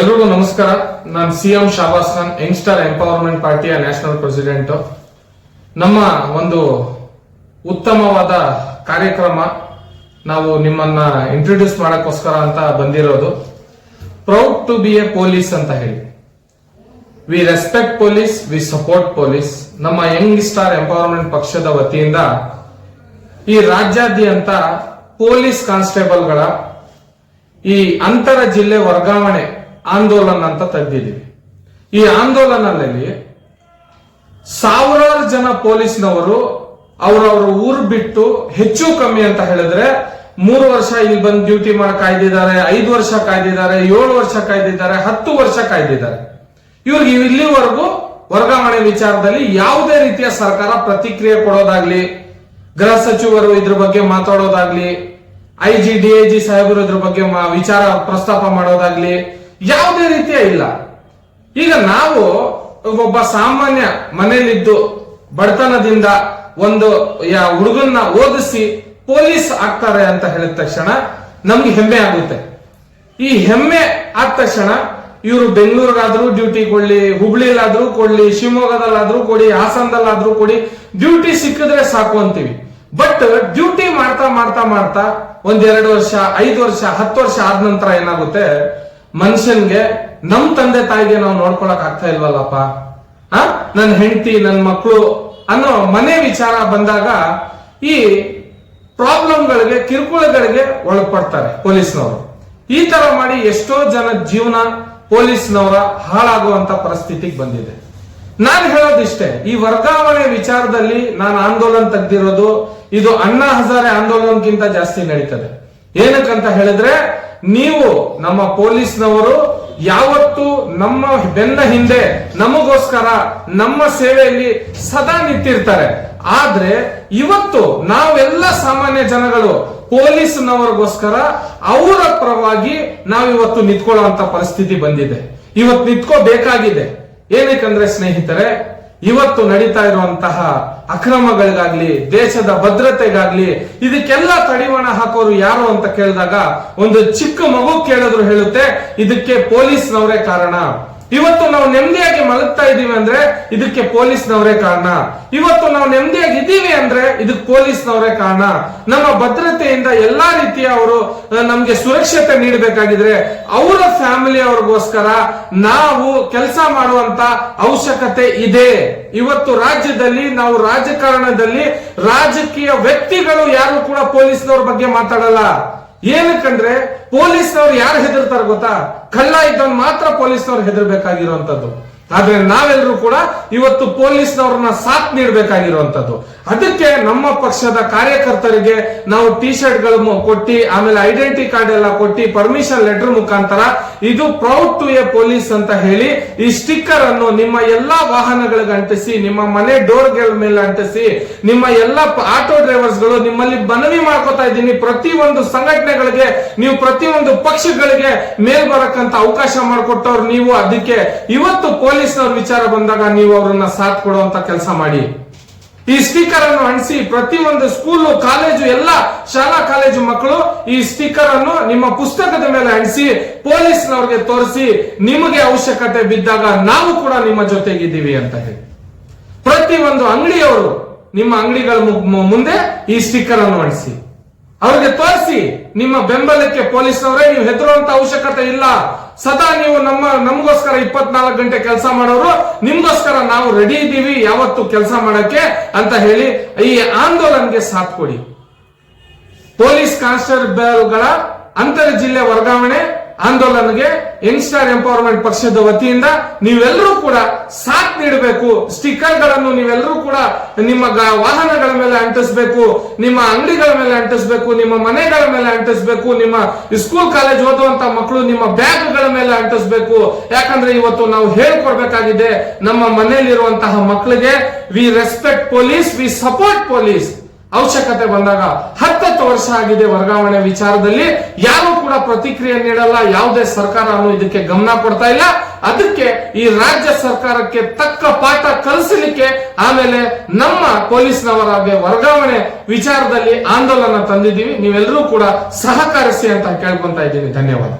ಎಲ್ರಿಗೂ ನಮಸ್ಕಾರ. ನಾನು C M Shabas Khan, youngster empowerment ಪಾರ್ಟಿಯ ನ್ಯಾಷನಲ್ ಪ್ರೆಸಿಡೆಂಟ್. ನಮ್ಮ ಒಂದು ಉತ್ತಮವಾದ ಕಾರ್ಯಕ್ರಮ ನಾವು ನಿಮ್ಮನ್ನ ಇಂಟ್ರೊಡ್ಯೂಸ್ ಮಾಡಕ್ಕೋಸ್ಕರ ಅಂತ ಬಂದಿರೋದು. Proud to be a police ಅಂತ ಹೇಳಿ. We respect police we support police ನಮ್ಮ ಯಂಗ್ ಸ್ಟಾರ್ ಎಂಪವರ್ಮೆಂಟ್ ಪಕ್ಷದ ವತಿಯಿಂದ ಈ ರಾಜ್ಯಾದ್ಯಂತ ಪೊಲೀಸ್ ಕಾನ್ಸ್ಟೇಬಲ್ಗಳ ಈ ಅಂತರ ಜಿಲ್ಲೆ ವರ್ಗಾವಣೆ ಆಂದೋಲನ ಅಂತ ತೆಗೆದಿದ್ದೀವಿ. ಈ ಆಂದೋಲನದಲ್ಲಿ ಸಾವಿರಾರು ಜನ ಪೊಲೀಸ್ನವರು ಅವರವರ ಊರು ಬಿಟ್ಟು ಹೆಚ್ಚು ಕಮ್ಮಿ ಅಂತ ಹೇಳಿದ್ರೆ ಮೂರು ವರ್ಷ ಇಲ್ಲಿ ಬಂದು ಡ್ಯೂಟಿ ಮಾಡಿ ಕಾಯ್ದಿದ್ದಾರೆ, ಐದು ವರ್ಷ ಕಾಯ್ದಿದ್ದಾರೆ, ಏಳು ವರ್ಷ ಕಾಯ್ದಿದ್ದಾರೆ, ಹತ್ತು ವರ್ಷ ಕಾಯ್ದಿದ್ದಾರೆ. ಇವ್ರಿಗೆ ಇಲ್ಲಿವರೆಗೂ ವರ್ಗಾವಣೆ ವಿಚಾರದಲ್ಲಿ ಯಾವುದೇ ರೀತಿಯ ಸರ್ಕಾರ ಪ್ರತಿಕ್ರಿಯೆ ಕೊಡೋದಾಗ್ಲಿ, ಗೃಹ ಸಚಿವರು ಇದ್ರ ಬಗ್ಗೆ ಮಾತಾಡೋದಾಗ್ಲಿ ಐ ಜಿ ಡಿ ಜಿ ಸಾಹೇಬರು ಇದ್ರ ಬಗ್ಗೆ ವಿಚಾರ ಪ್ರಸ್ತಾಪ ಮಾಡೋದಾಗ್ಲಿ ಯಾವುದೇ ರೀತಿಯ ಇಲ್ಲ. ಈಗ ನಾವು ಒಬ್ಬ ಸಾಮಾನ್ಯ ಮನೆಯಲ್ಲಿದ್ದು ಬಡತನದಿಂದ ಒಂದು ಹುಡುಗನ್ನ ಓದಿಸಿ ಪೊಲೀಸ್ ಆಗ್ತಾರೆ ಅಂತ ಹೇಳಿದ ತಕ್ಷಣ ನಮ್ಗೆ ಹೆಮ್ಮೆ ಆಗುತ್ತೆ. ಈ ಹೆಮ್ಮೆ ಆದ ತಕ್ಷಣ ಇವರು ಬೆಂಗಳೂರಿಗಾದ್ರೂ ಡ್ಯೂಟಿ ಕೊಡ್ಲಿ ಹುಬ್ಳಿಲಾದ್ರೂ ಕೊಡ್ಲಿ, ಶಿವಮೊಗ್ಗದಲ್ಲಾದ್ರೂ ಕೊಡಿ, ಹಾಸನದಲ್ಲಾದ್ರೂ ಕೊಡಿ, ಡ್ಯೂಟಿ ಸಿಕ್ಕಿದ್ರೆ ಸಾಕು ಅಂತೀವಿ. ಬಟ್ ಡ್ಯೂಟಿ ಮಾಡ್ತಾ ಮಾಡ್ತಾ ಮಾಡ್ತಾ ಒಂದೆರಡು ವರ್ಷ, ಐದು ವರ್ಷ, ಹತ್ತು ವರ್ಷ ಆದ ನಂತರ ಏನಾಗುತ್ತೆ? ಮನುಷ್ಯನ್ಗೆ ನಮ್ ತಂದೆ ತಾಯಿಗೆ ನಾವು ನೋಡ್ಕೊಳಕ್ ಆಗ್ತಾ ಇಲ್ವಲ್ಲಪ್ಪ? ಆ? ನನ್ನ ಹೆಂಡತಿ ನನ್ನ ಮಕ್ಕಳು ಅನ್ನೋ ಮನೆ ವಿಚಾರ ಬಂದಾಗ ಈ ಪ್ರಾಬ್ಲಮ್ಗಳಿಗೆ, ಕಿರುಕುಳಗಳಿಗೆ ಒಳಪಡ್ತಾರೆ ಪೊಲೀಸ್ನವರು. ಈ ತರ ಮಾಡಿ ಎಷ್ಟೋ ಜನ ಜೀವನ ಪೊಲೀಸ್ನವರ ಹಾಳಾಗುವಂತ ಪರಿಸ್ಥಿತಿಗೆ ಬಂದಿದೆ. ನಾನು ಹೇಳೋದಿಷ್ಟೇ, ಈ ವರ್ಗಾವಣೆ ವಿಚಾರದಲ್ಲಿ ನಾನು ಆಂದೋಲನ ತೆಗೆದಿರೋದು, ಇದು ಅಣ್ಣಾ ಹಜಾರೆ ಆಂದೋಲನಕ್ಕಿಂತ ಜಾಸ್ತಿ ನಡೀತದೆ. ಏನಕ್ಕಂತ ಹೇಳಿದ್ರೆ ನೀವು ನಮ್ಮ ಪೊಲೀಸ್ನವರು ಯಾವತ್ತು ನಮ್ಮ ಬೆನ್ನ ಹಿಂದೆ, ನಮಗೋಸ್ಕರ ನಮ್ಮ ಸೇವೆಯಲ್ಲಿ ಸದಾ ನಿಂತಿರ್ತಾರೆ. ಆದ್ರೆ ಇವತ್ತು ನಾವೆಲ್ಲ ಸಾಮಾನ್ಯ ಜನಗಳು ಪೊಲೀಸ್ನವರಿಗೋಸ್ಕರ ಅವರ ಪರವಾಗಿ ನಾವಿವತ್ತು ನಿಂತ್ಕೊಳ್ಳುವಂತ ಪರಿಸ್ಥಿತಿ ಬಂದಿದೆ. ಇವತ್ತು ನಿಂತ್ಕೋಬೇಕಾಗಿದೆ. ಏನಕ್ಕಂದ್ರೆ ಸ್ನೇಹಿತರೆ ಇವತ್ತು ನಡೀತಾ ಇರುವಂತಹ ಅಕ್ರಮಗಳಿಗಾಗ್ಲಿ, ದೇಶದ ಭದ್ರತೆಗಾಗ್ಲಿ, ಇದಕ್ಕೆಲ್ಲ ತಡಿವಾಣ ಹಾಕೋರು ಯಾರು ಅಂತ ಕೇಳಿದಾಗ ಒಂದು ಚಿಕ್ಕ ಮಗು ಕೇಳಿದ್ರು ಹೇಳುತ್ತೆ, ಇದಕ್ಕೆ ಪೊಲೀಸ್ನವರೇ ಕಾರಣ. ಇವತ್ತು ನಾವು ನೆಮ್ಮದಿಯಾಗಿ ಮಲಗ್ತಾ ಇದೀವಿ ಅಂದ್ರೆ ಇದಕ್ಕೆ ಪೊಲೀಸ್ನವರೇ ಕಾರಣ. ಇವತ್ತು ನಾವು ನೆಮ್ಮದಿಯಾಗಿ ಇದ್ದೀವಿ ಅಂದ್ರೆ ಇದಕ್ಕೆ ಪೊಲೀಸ್ನವರೇ ಕಾರಣ. ನಮ್ಮ ಭದ್ರತೆಯಿಂದ ಎಲ್ಲಾ ರೀತಿಯ ಅವರು ನಮ್ಗೆ ಸುರಕ್ಷತೆ ನೀಡಬೇಕಾಗಿದ್ರೆ ಅವರ ಫ್ಯಾಮಿಲಿ ಅವ್ರಿಗೋಸ್ಕರ ನಾವು ಕೆಲಸ ಮಾಡುವಂತ ಅವಶ್ಯಕತೆ ಇದೆ. ಇವತ್ತು ರಾಜ್ಯದಲ್ಲಿ ನಾವು ರಾಜಕಾರಣದಲ್ಲಿ ರಾಜಕೀಯ ವ್ಯಕ್ತಿಗಳು ಯಾರು ಕೂಡ ಪೊಲೀಸ್ನವ್ರ ಬಗ್ಗೆ ಮಾತಾಡಲ್ಲ. ಏನಕ್ಕಂದ್ರೆ ಪೊಲೀಸ್ನವ್ರು ಯಾರು ಹೆದರ್ತಾರೆ ಗೊತ್ತಾ? ಕಳ್ಳ ಇದ್ದವನ್ ಮಾತ್ರ ಪೊಲೀಸ್ನವ್ರು ಹೆದರ್ಬೇಕಾಗಿರುವಂತದ್ದು. ಆದ್ರೆ ನಾವೆಲ್ಲರೂ ಕೂಡ ಇವತ್ತು ಪೊಲೀಸ್ನವ್ರನ್ನ ಸಾಥ್ ನೀಡಬೇಕಾಗಿರುವಂತದ್ದು. ಅದಕ್ಕೆ ನಮ್ಮ ಪಕ್ಷದ ಕಾರ್ಯಕರ್ತರಿಗೆ ನಾವು ಟಿ ಶರ್ಟ್ಗಳು ಕೊಟ್ಟಿ, ಆಮೇಲೆ ಐಡೆಂಟಿ ಕಾರ್ಡ್ ಎಲ್ಲ ಕೊಟ್ಟಿ ಪರ್ಮಿಷನ್ ಲೆಟರ್ ಮುಖಾಂತರ ಇದು ಪ್ರೌಡ್ ಟು ಎ ಪೊಲೀಸ್ ಅಂತ ಹೇಳಿ ಈ ಸ್ಟಿಕ್ಕರ್ ಅನ್ನು ನಿಮ್ಮ ಎಲ್ಲಾ ವಾಹನಗಳಿಗೆ ಅಂಟಿಸಿ, ನಿಮ್ಮ ಮನೆ ಡೋರ್ ಡೋರ್ಗಳ ಮೇಲೆ ಅಂಟಿಸಿ, ನಿಮ್ಮ ಎಲ್ಲಾ ಆಟೋ ಡ್ರೈವರ್ಸ್ಗಳು ನಿಮ್ಮಲ್ಲಿ ಮನವಿ ಮಾಡ್ಕೋತಾ ಇದ್ದೀನಿ. ಪ್ರತಿ ಒಂದು ಸಂಘಟನೆಗಳಿಗೆ, ನೀವು ಪ್ರತಿಯೊಂದು ಪಕ್ಷಗಳಿಗೆ ಮೇಲ್ ಬರಕ್ಕಂತ ಅವಕಾಶ ಮಾಡಿಕೊಟ್ಟವ್ರು ನೀವು. ಅದಕ್ಕೆ ಇವತ್ತು ಪೊಲೀಸ್ನವ್ರ ವಿಚಾರ ಬಂದಾಗ ನೀವು ಅವರನ್ನ ಸಾಥ್ ಕೊಡುವಂತ ಕೆಲಸ ಮಾಡಿ. ಈ ಸ್ಟಿಕ್ಕರ್ ಅನ್ನು ಅಂಟಿಸಿ ಪ್ರತಿಯೊಂದು ಸ್ಕೂಲು ಕಾಲೇಜು ಎಲ್ಲ ಶಾಲಾ ಕಾಲೇಜು ಮಕ್ಕಳು ಈ ಸ್ಟಿಕ್ಕರ್ ಅನ್ನು ನಿಮ್ಮ ಪುಸ್ತಕದ ಮೇಲೆ ಅಂಟಿಸಿ ಪೊಲೀಸ್ನವ್ರಿಗೆ ತೋರಿಸಿ ನಿಮಗೆ ಅವಶ್ಯಕತೆ ಬಿದ್ದಾಗ ನಾವು ಕೂಡ ನಿಮ್ಮ ಜೊತೆಗಿದ್ದೀವಿ ಅಂತ ಹೇಳಿ. ಪ್ರತಿಯೊಂದು ಅಂಗಡಿಯವರು ನಿಮ್ಮ ಅಂಗಡಿಗಳ ಮುಂದೆ ಈ ಸ್ಟಿಕ್ಕರ್ ಅನ್ನು ಅಂಟಿಸಿ ಅವ್ರಿಗೆ ತೋರಿಸಿ ನಿಮ್ಮ ಬೆಂಬಲಕ್ಕೆ ಪೊಲೀಸ್ನವರೇ, ನೀವು ಹೆದರುವಂತ ಅವಶ್ಯಕತೆ ಇಲ್ಲ. ಸದಾ ನೀವು ನಮ್ಮ, ನಮಗೋಸ್ಕರ ಇಪ್ಪತ್ನಾಲ್ಕು ಗಂಟೆ ಕೆಲಸ ಮಾಡೋರು, ನಿಮ್ಗೋಸ್ಕರ ನಾವು ರೆಡಿ ಇದ್ದೀವಿ, ಯಾವತ್ತು ಕೆಲಸ ಮಾಡಕ್ಕೆ ಅಂತ ಹೇಳಿ ಈ ಆಂದೋಲನ್ಗೆ ಸಾಥ್ ಕೊಡಿ. ಪೊಲೀಸ್ ಕಾನ್ಸ್ಟೇಬಲ್ಗಳ ಅಂತರ ಜಿಲ್ಲೆ ವರ್ಗಾವಣೆ ಆಂದೋಲನಗೆ ಯಂಗ್ಸ್ಟರ್ ಎಂಪವರ್ಮೆಂಟ್ ಪಕ್ಷದ ವತಿಯಿಂದ ನೀವೆಲ್ಲರೂ ಕೂಡ ಸಾಥ್ ನೀಡಬೇಕು ಸ್ಟಿಕ್ಕರ್ಗಳನ್ನು ನೀವೆಲ್ಲರೂ ಕೂಡ ನಿಮ್ಮ ವಾಹನಗಳ ಮೇಲೆ ಅಂಟಿಸಬೇಕು, ನಿಮ್ಮ ಅಂಗಡಿಗಳ ಮೇಲೆ ಅಂಟಿಸಬೇಕು, ನಿಮ್ಮ ಮನೆಗಳ ಮೇಲೆ ಅಂಟಿಸಬೇಕು, ನಿಮ್ಮ ಸ್ಕೂಲ್ ಕಾಲೇಜ್ ಓದುವಂತ ಮಕ್ಕಳು ನಿಮ್ಮ ಬ್ಯಾಗ್ಗಳ ಮೇಲೆ ಅಂಟಿಸಬೇಕು. ಯಾಕಂದ್ರೆ ಇವತ್ತು ನಾವು ಹೇಳ್ಕೊಡ್ಬೇಕಾಗಿದೆ, ನಮ್ಮ ಮನೆಯಲ್ಲಿರುವಂತಹ ಮಕ್ಕಳಿಗೆ we respect police we support police ಅವಶ್ಯಕತೆ ಬಂದಾಗ ಹತ್ತತ್ತು ವರ್ಷ ಆಗಿದೆ ವರ್ಗಾವಣೆ ವಿಚಾರದಲ್ಲಿ. ಯಾರು ಕೂಡ ಪ್ರತಿಕ್ರಿಯೆ ನೀಡಲ್ಲ, ಯಾವುದೇ ಸರ್ಕಾರ ಇದಕ್ಕೆ ಗಮನ ಕೊಡ್ತಾ ಇಲ್ಲ. ಅದಕ್ಕೆ ಈ ರಾಜ್ಯ ಸರ್ಕಾರಕ್ಕೆ ತಕ್ಕ ಪಾಠ ಕಲಿಸಲಿಕ್ಕೆ ಆಮೇಲೆ ನಮ್ಮ ಪೊಲೀಸ್ನವರಾಗೆ ವರ್ಗಾವಣೆ ವಿಚಾರದಲ್ಲಿ ಆಂದೋಲನ ತಂದಿದ್ದೀವಿ. ನೀವೆಲ್ಲರೂ ಕೂಡ ಸಹಕರಿಸಿ ಅಂತ ಕೇಳ್ಕೊಂತ ಇದ್ದೀನಿ. ಧನ್ಯವಾದ.